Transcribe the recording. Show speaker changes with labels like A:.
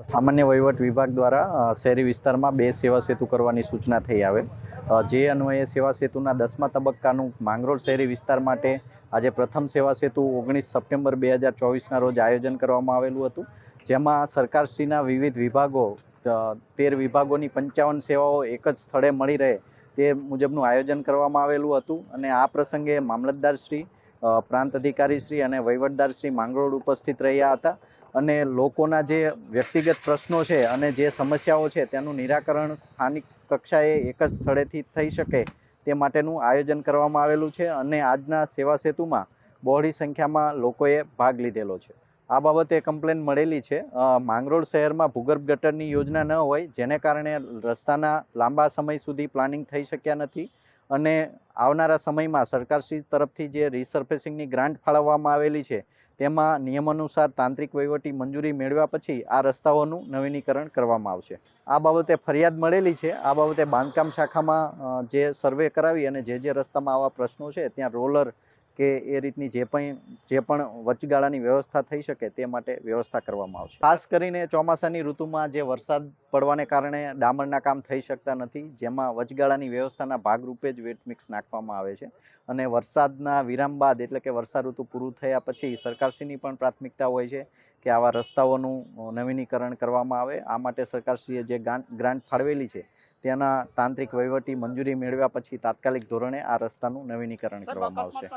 A: સામાન્ય વહીવટ વિભાગ દ્વારા શહેરી વિસ્તારમાં બે સેવા સેતુ કરવાની સૂચના થઈ આવે જે અન્વયે સેવા સેતુના દસમા તબક્કાનું માંગરોળ શહેરી વિસ્તાર માટે આજે પ્રથમ સેવા સેતુ ઓગણીસ સપ્ટેમ્બર બે હજાર ચોવીસના રોજ આયોજન કરવામાં આવેલું હતું. જેમાં સરકારશ્રીના વિવિધ વિભાગો તેર વિભાગોની પંચાવન સેવાઓ એક જ સ્થળે મળી રહે તે મુજબનું આયોજન કરવામાં આવેલું હતું અને આ પ્રસંગે મામલતદારશ્રી અ, અધિકારી શ્રી અને વહીવટદાર શ્રી માંગરોળ ઉપસ્થિત રહ્યા હતા અને લોકોના જે વ્યક્તિગત પ્રશ્નો છે અને જે સમસ્યાઓ છે તેનું નિરાકરણ સ્થાનિક કક્ષાએ એક જ સ્થળેથી થઈ શકે તે માટેનું આયોજન કરવામાં આવેલું છે અને આજના સેવા સેતુમાં બહોળી સંખ્યામાં લોકોએ ભાગ લીધેલો છે. આ બાબતે કમ્પ્લેન મળેલી છે. માંગરોળ શહેરમાં ભૂગર્ભ ગટરની યોજના ન હોય જેને કારણે રસ્તાના લાંબા સમય સુધી પ્લાનિંગ થઈ શક્યા નથી અને આવનારા સમયમાં સરકારશ્રી તરફથી જે રિસર્ફેસિંગની ગ્રાન્ટ ફાળવવામાં આવેલી છે, તેમાં નિયમાનુસાર તાંત્રિક વહીવટી મંજૂરી મેળવ્યા પછી આ રસ્તાઓનું નવીનીકરણ કરવામાં આવશે. આ બાબતે ફરિયાદ મળેલી છે. આ બાબતે બાંધકામ શાખામાં જે સર્વે કરાવી અને જે જે રસ્તામાં આવા પ્રશ્નો છે, ત્યાં રોલર કે એ રીતની જે પણ જે પણ વચગાળાની વ્યવસ્થા થઈ શકે તે માટે વ્યવસ્થા કરવામાં આવશે. ખાસ કરીને ચોમાસાની ઋતુમાં જે વરસાદ પડવાને કારણે ડામરના કામ થઈ શકતા નથી જેમાં વચગાળાની વ્યવસ્થાના ભાગરૂપે જ વેટ મિક્સ નાખવામાં આવે છે. અને વરસાદના વિરામ બાદ એટલે કે વર્ષાઋતુ પૂરું થયા પછી સરકારશ્રીની પણ પ્રાથમિકતા હોય છે કે આવા રસ્તાઓનું નવીનીકરણ કરવામાં આવે. આ માટે સરકારશ્રીએ જે ગ્રાન્ટ ફાળવેલી છે તેના તાંત્રિક વહીવટી મંજૂરી મેળવ્યા પછી તાત્કાલિક ધોરણે આ રસ્તાનું નવીનીકરણ કરવામાં આવશે.